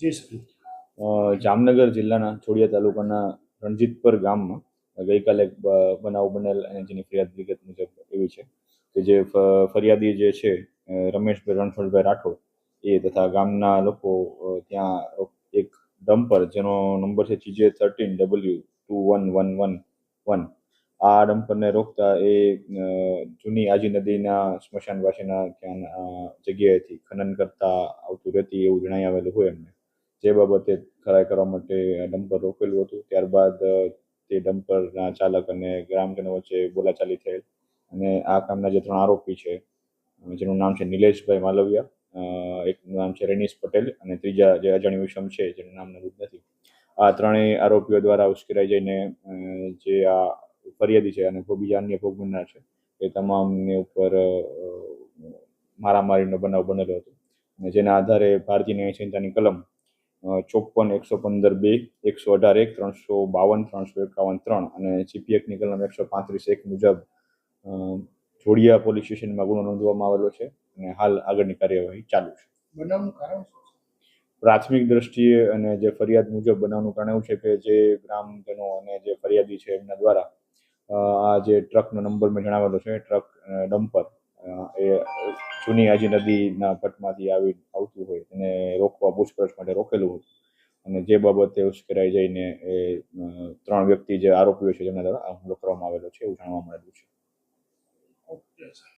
જી sir. Jamnagar જિલ્લાના છોડિયા તાલુકાના રણજીતપર ગામમાં ગઈકાલે બનાવ બનેલ અને જેની ફરિયાદ વિગત મુજબ એવી છે કે જે ફરિયાદી જે છે રમેશભાઈ, રણછોડભાઈ રાઠોડ, એ તથા ગામના લોકો ત્યાં એક ડમ્પર જેનો નંબર છે GJ thirteen W two one one one one, આ ડમ્પરને રોકતા એ જૂની આજી નદીના સ્મશાન પાસેના ત્યાં જગ્યાએથી ખનન કરતા આવતું રહેતી એવું જણાઈ આવેલું હોય એમને. જે બાબતે ખરાઈ કરવા માટે ડમ્પર રોકેલું હતું. ત્યારબાદ તે ડમ્પરના ચાલક અને ગ્રામજનો વચ્ચે બોલાચાલી થયેલ. અને આ કામના જે ત્રણ આરોપી છે જેનું નામ છે નિલેશભાઈ માલવિયા એકનું નામ છે રેનીશ પટેલ અને ત્રીજા જે અજાણ્યું વિષમ છે, જેનું નામ નવું નથી. આ ત્રણેય આરોપીઓ દ્વારા ઉશ્કેરાઈ જઈને જે આ ફરિયાદી છે અને બીજા અન્ય ભોગ બનનાર છે, એ તમામની ઉપર મારામારીનો બનાવ બનેલો હતો. અને જેના આધારે ભારતીય ન્યાય સંહિતાની કલમ ચોપન એકસો પંદર બે એકસો અઢાર એક ત્રણસો બાવન ત્રણસો એકાવન ત્રણ અને જીપી એક્ટની કલમ એકસો પાંત્રીસ એક મુજબ જોડિયા પોલીસ સ્ટેશનમાં ગુનો નોંધવામાં આવેલો છે અને હાલ આગળની કાર્યવાહી ચાલુ છે. પ્રાથમિક દ્રષ્ટિએ અને જે ફરિયાદ મુજબ બનાવનું કારણ એવું છે કે જે ગ્રામજનો અને જે ફરિયાદી છે એમના દ્વારા આ જે ટ્રકનો નંબર મેં જણાવેલો છે ટ્રક ડમ્પર એ જૂની આજી નદીના પટમાંથી આવી આવતું હોય એને રોકવા પૂછપરછ માટે રોકેલું હોય. અને જે બાબતે ઉશ્કેરાઈ જઈને એ ત્રણ વ્યક્તિ જે આરોપીઓ છે જેમના દ્વારા હુમલો કરવામાં આવેલો છે એવું જાણવા મળેલું છે.